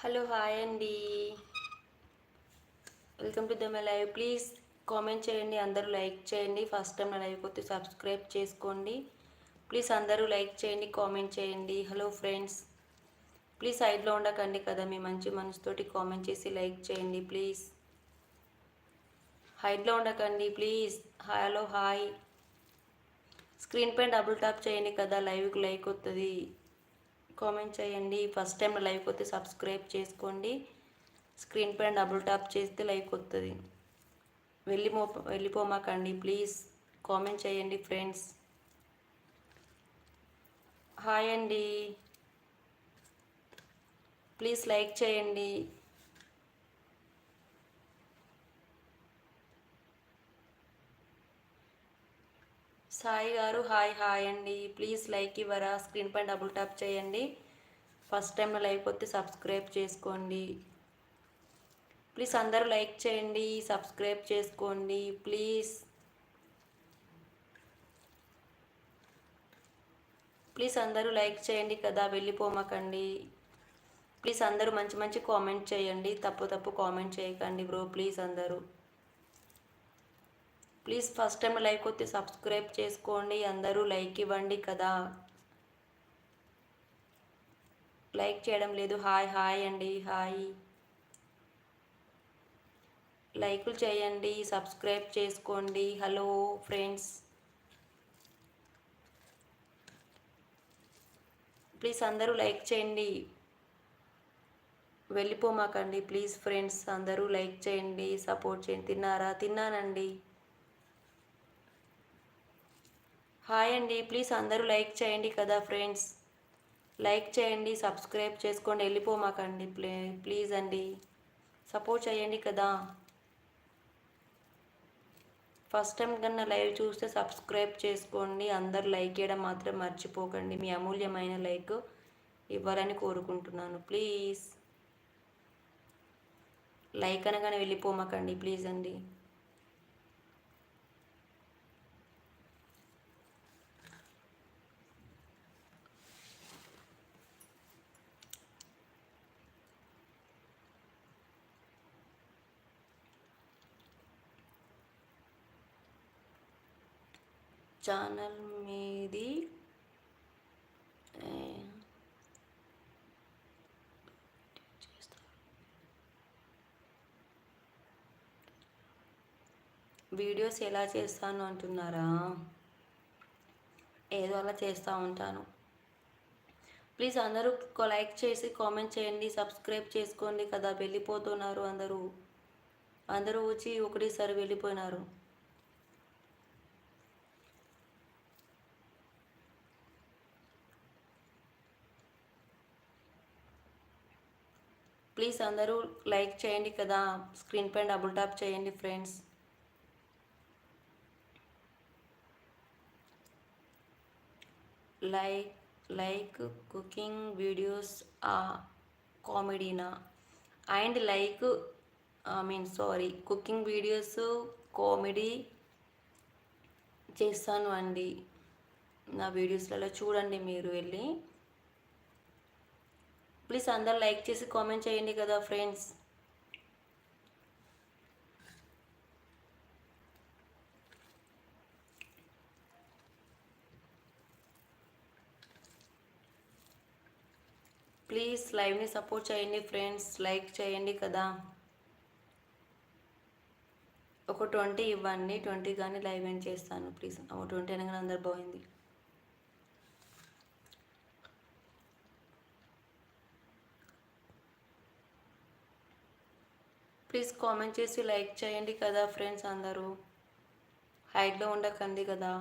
Hello hi అండి. Welcome to the my live. Please comment చేయండి అందరూ లైక్ చేయండి. ఫస్ట్ టైం నా లైవ్ కొత్త సబ్స్క్రైబ్ చేసుకోండి. ప్లీజ్ అందరూ లైక్ చేయండి కామెంట్ చేయండి. Hello friends. ప్లీజ్ సైడ్లో ఉండకండి కదా మీ మంచి మనసుతోటి కామెంట్ చేసి లైక్ చేయండి ప్లీజ్. హైడ్లో ఉండకండి ప్లీజ్. Hello hi. స్క్రీన్ పైన డబుల్ ట్యాప్ చేయండి కదా లైవ్కి లైక్ వస్తుంది కామెంట్ చేయండి. ఫస్ట్ టైం లైక్ వస్తే సబ్స్క్రైబ్ చేసుకోండి. స్క్రీన్ పైన డబుల్ ట్యాప్ చేస్తే లైక్ వస్తుంది వెళ్ళిపో వెళ్ళిపోమాకండి. ప్లీజ్ కామెంట్ చేయండి ఫ్రెండ్స్. హాయ్ అండి. ప్లీజ్ లైక్ చేయండి. సాయి గారు హాయ్ హాయ్ అండి. ప్లీజ్ లైక్ ఇవ్వరా? స్క్రీన్ పైన డబుల్ ట్యాప్ చేయండి. ఫస్ట్ టైంలో లైక్ వస్తే సబ్స్క్రైబ్ చేసుకోండి. ప్లీజ్ అందరూ లైక్ చేయండి సబ్స్క్రైబ్ చేసుకోండి. ప్లీజ్. ప్లీజ్ అందరూ లైక్ చేయండి కదా వెళ్ళిపోమకండి. ప్లీజ్ అందరూ మంచి మంచి కామెంట్ చేయండి. తప్పు తప్పు కామెంట్ చేయకండి బ్రో ప్లీజ్ అందరూ. ప్లీజ్ ఫస్ట్ టైం లైక్ వస్తే సబ్స్క్రైబ్ చేసుకోండి. అందరూ లైక్ ఇవ్వండి కదా. లైక్ చేయడం లేదు. హాయ్ హాయ్ అండి హాయ్. లైకులు చేయండి సబ్స్క్రైబ్ చేసుకోండి. Hello friends. ప్లీజ్ అందరూ లైక్ చేయండి. వెళ్ళిపోమాకండి. ప్లీజ్ ఫ్రెండ్స్ అందరూ లైక్ చేయండి. సపోర్ట్ చేయండి. తిన్నారా? తిన్నానండి. హాయ్ అండి. ప్లీజ్ అందరూ లైక్ చేయండి కదా ఫ్రెండ్స్. లైక్ చేయండి సబ్స్క్రైబ్ చేసుకోండి వెళ్ళిపోమాకండి ప్లే ప్లీజ్ అండి. సపోర్ట్ చేయండి కదా. ఫస్ట్ టైం కన్నా లైవ్ చూస్తే సబ్స్క్రైబ్ చేసుకోండి అందరు లైక్ చేయడం మాత్రం మర్చిపోకండి. మీ అమూల్యమైన లైక్ ఇవ్వాలని కోరుకుంటున్నాను. ప్లీజ్. లైక్ అనగానే వెళ్ళిపోమాకండి ప్లీజ్ అండి. ఛానల్ మీది? వీడియోస్ ఎలా చేస్తాను అంటున్నారా? ఏదో అలా చేస్తూ ఉంటాను. ప్లీజ్ అందరూ లైక్ చేసి కామెంట్ చేయండి సబ్స్క్రైబ్ చేసుకోండి కదా వెళ్ళిపోతున్నారు అందరూ. అందరూ వచ్చి ఒకటేసారి వెళ్ళిపోయినారు. ప్లీజ్ అందరూ లైక్ చేయండి కదా. స్క్రీన్ పైన డబుల్ ట్యాప్ చేయండి friends. Like like cooking videos ఆ కామెడీనా? And like I mean sorry cooking videos comedy చేస్తాను అండి. నా వీడియోస్లలో చూడండి మీరు వెళ్ళి. ప్లీజ్ అందరు లైక్ చేసి కామెంట్ చేయండి కదా ఫ్రెండ్స్. ప్లీజ్ లైవ్ని సపోర్ట్ చేయండి ఫ్రెండ్స్ లైక్ చేయండి కదా. ఒక ట్వంటీ ఇవ్వండి ట్వంటీ కానీ లైవ్ ఏం చేస్తాను ప్లీజ్. ఒక ట్వంటీ అనగానే అందరు బాగుంది. ప్లీజ్ కామెంట్ చేసి లైక్ చేయండి కదా ఫ్రెండ్స్ అందరూ. హైట్లో ఉండకండి కదా.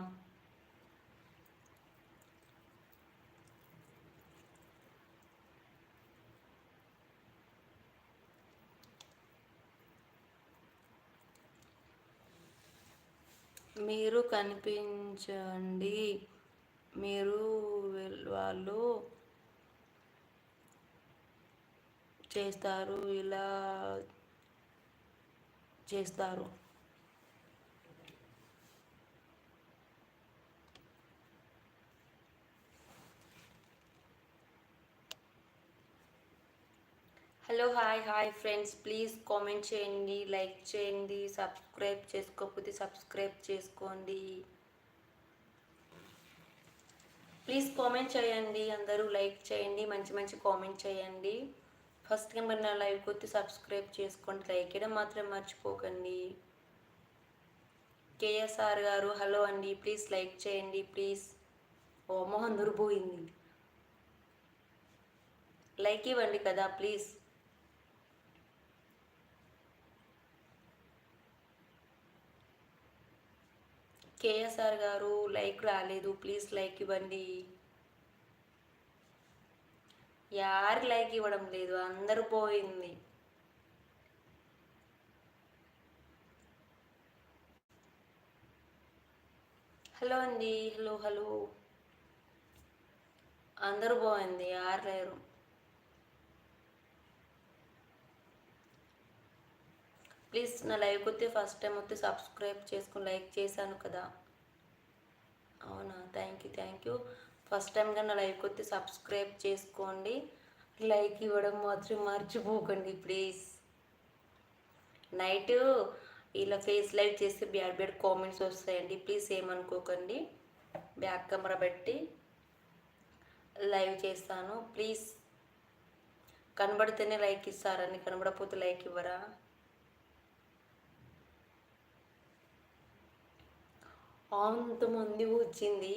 మీరు కనిపించండి. మీరు వాళ్ళు చేస్తారు. ఇలా చేస్తారు. Hello hi hi friends please comment చేయండి లైక్ చేయండి సబ్స్క్రైబ్ చేసుకోకపోతే సబ్స్క్రైబ్ చేసుకోండి. ప్లీజ్ కామెంట్ చేయండి అందరూ లైక్ చేయండి మంచి మంచి కామెంట్ చేయండి. ఫస్ట్ టైం నా లైవ్ కొద్ది సబ్స్క్రైబ్ చేసుకోండి లైక్ చేయడం మాత్రం మర్చిపోకండి. కేఎస్ఆర్ గారు హలో అండి ప్లీజ్ లైక్ చేయండి ప్లీజ్. ఓ మొహం దొరిపోయింది. లైక్ ఇవ్వండి కదా ప్లీజ్. కేఎస్ఆర్ గారు లైక్ రాలేదు ప్లీజ్ లైక్ ఇవ్వండి. యారు లైక్ ఇవ్వడం లేదు అందరూ పోయింది. హలో అండి హలో హలో. అందరూ పోయింది యారు లేరు. ప్లీజ్ నా లైవ్ వస్తే ఫస్ట్ టైం వస్తే సబ్స్క్రైబ్ చేసుకుని లైక్ చేశాను కదా. అవునా? Thank you thank you. First time కన్నా లైక్ వస్తే సబ్స్క్రైబ్ చేసుకోండి. లైక్ ఇవ్వడం మాత్రం మర్చిపోకండి ప్లీజ్. నైట్ ఇలా ఫేస్ లైవ్ చేస్తే బ్యాడ్ బ్యాడ్ కామెంట్స్ వస్తాయండి ప్లీజ్ ఏమనుకోకండి. బ్యాక్ కెమెరా పెట్టి లైవ్ చేస్తాను ప్లీజ్. కనబడితేనే లైక్ ఇస్తారని కనబడకపోతే లైక్ ఇవ్వరా? అంతమంది వచ్చింది.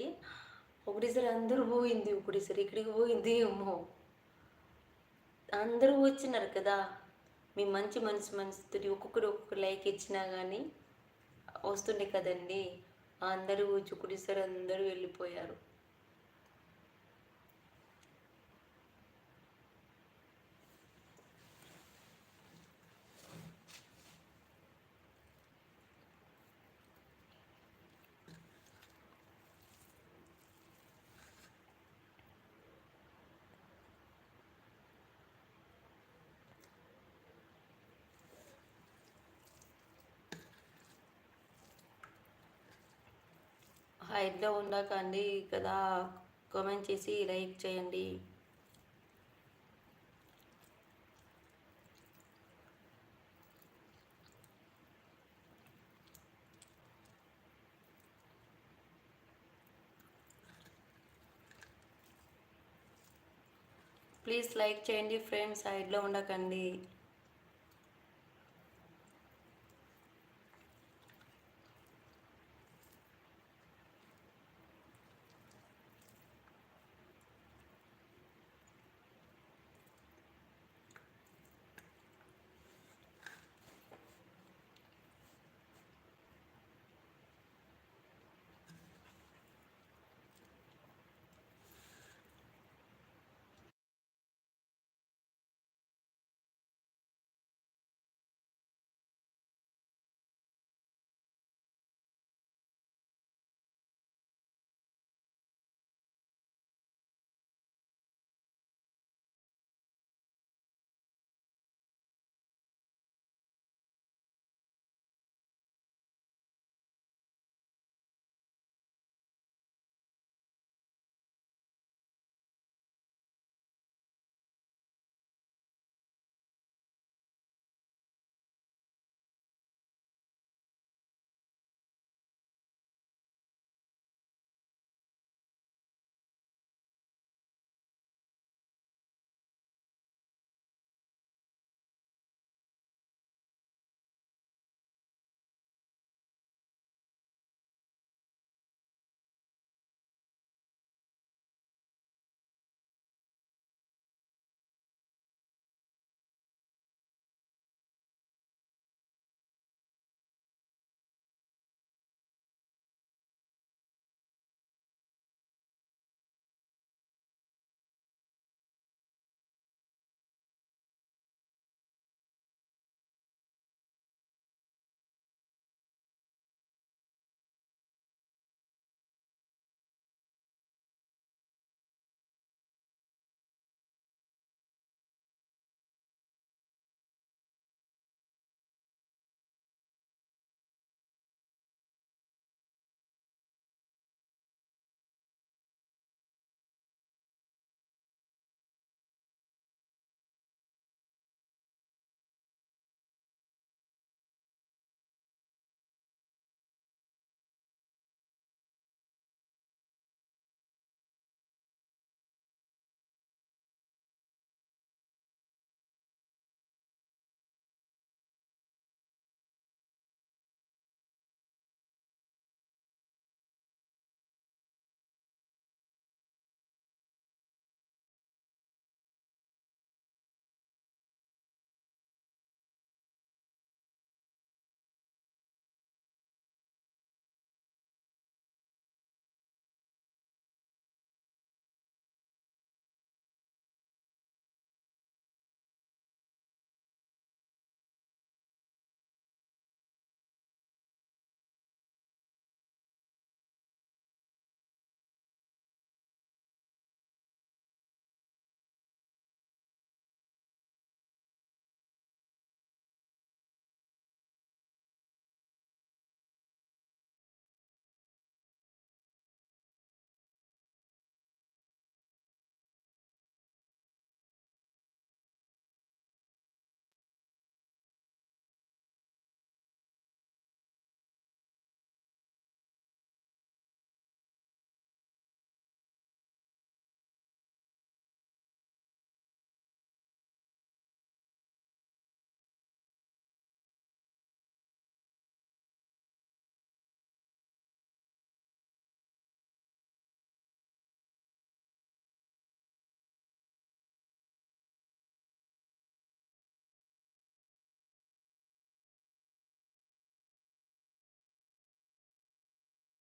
ఒకటిసారి అందరూ పోయింది ఒకటిసారి ఇక్కడికి పోయింది ఏమో. అందరూ వచ్చినారు కదా. మీ మంచి మనసు మనసుతో ఒక్కొక్కరు ఒక్కొక్క లైక్ ఇచ్చినా కానీ వస్తుండే కదండి. అందరూ వచ్చి ఒకటిసారి అందరూ వెళ్ళిపోయారు. ఐదులో ఉండకండి కదా. కామెంట్ చేసి లైక్ చేయండి. ప్లీజ్ లైక్ చేయండి ఫ్రెండ్స్ సైడ్లో ఉండకండి.